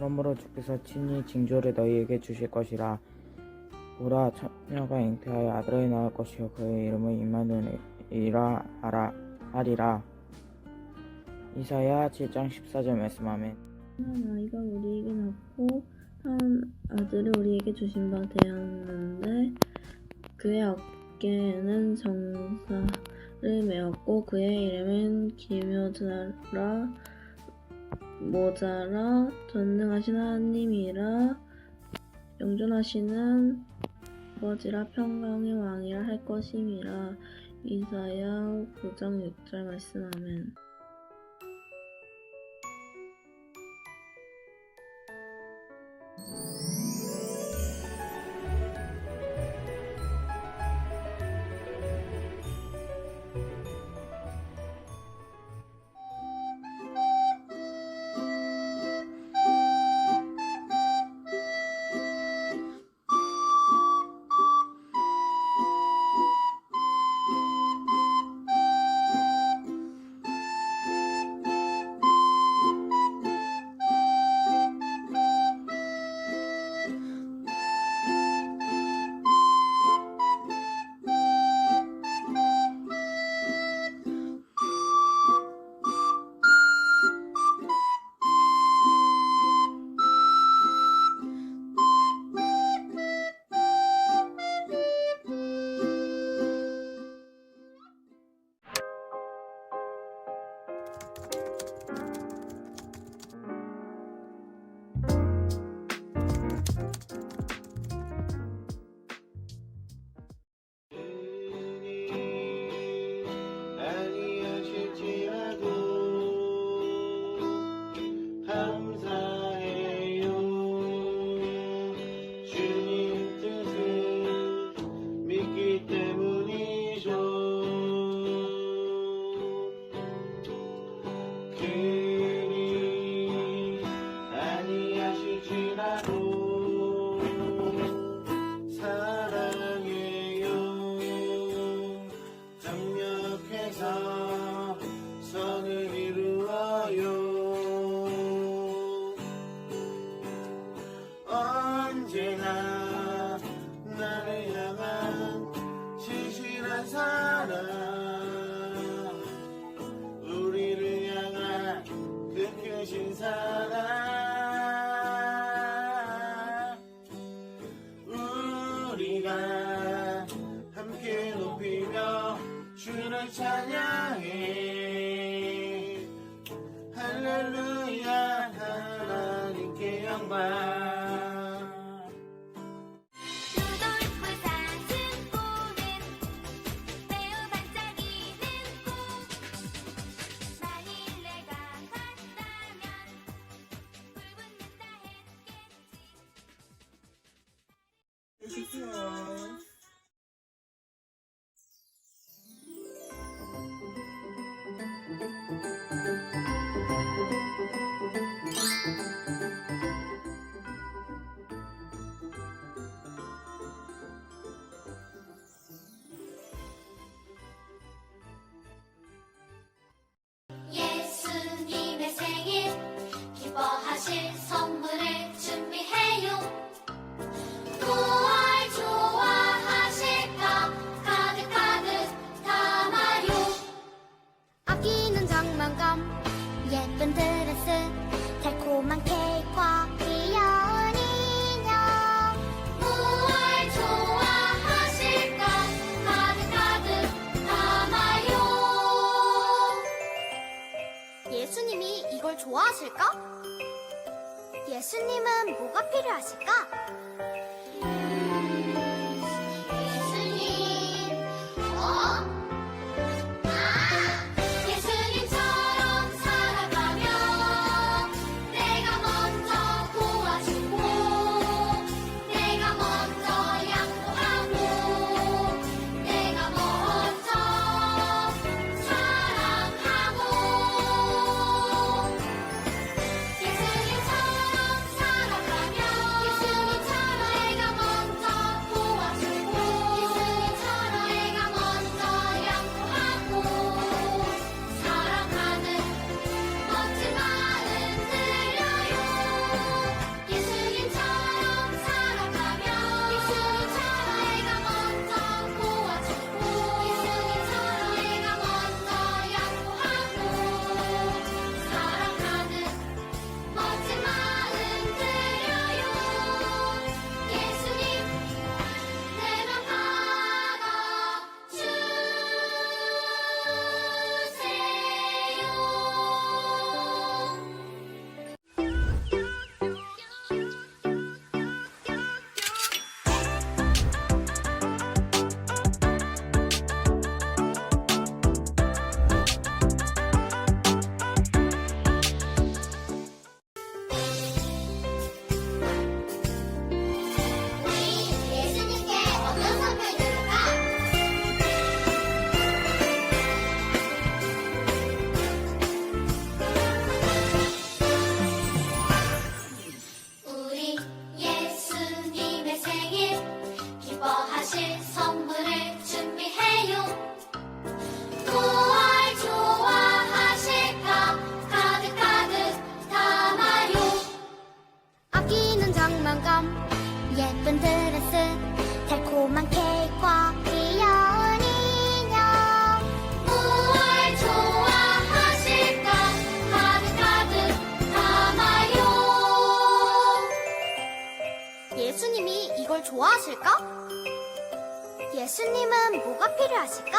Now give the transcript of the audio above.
그러므로 주께서 친히 징조를 너희에게 주실 것이라. 보라 처녀가 잉태하여 아들을 낳을 것이요. 그의 이름을 임마누엘이라 하라 하리라. 이사야 7장 14절 말씀하면 한 아이가 우리에게 낳고 한 아들을 우리에게 주신 바 되었는데 그의 어깨에는 정사를 메었고 그의 이름은 기묘자라 모자라 전능하신 하나님이라 영존하시는 아버지라 평강의 왕이라 할 것임이라. 이사야 9장 6절 말씀하면 할렐루야 하나님께 영광. 루돌프 사슴고는 매우 반짝이는 꽃 만일 내가 갔다면 불붙는다 했겠지 필요하실까? 하실까? 예수님은 뭐가 필요하실까?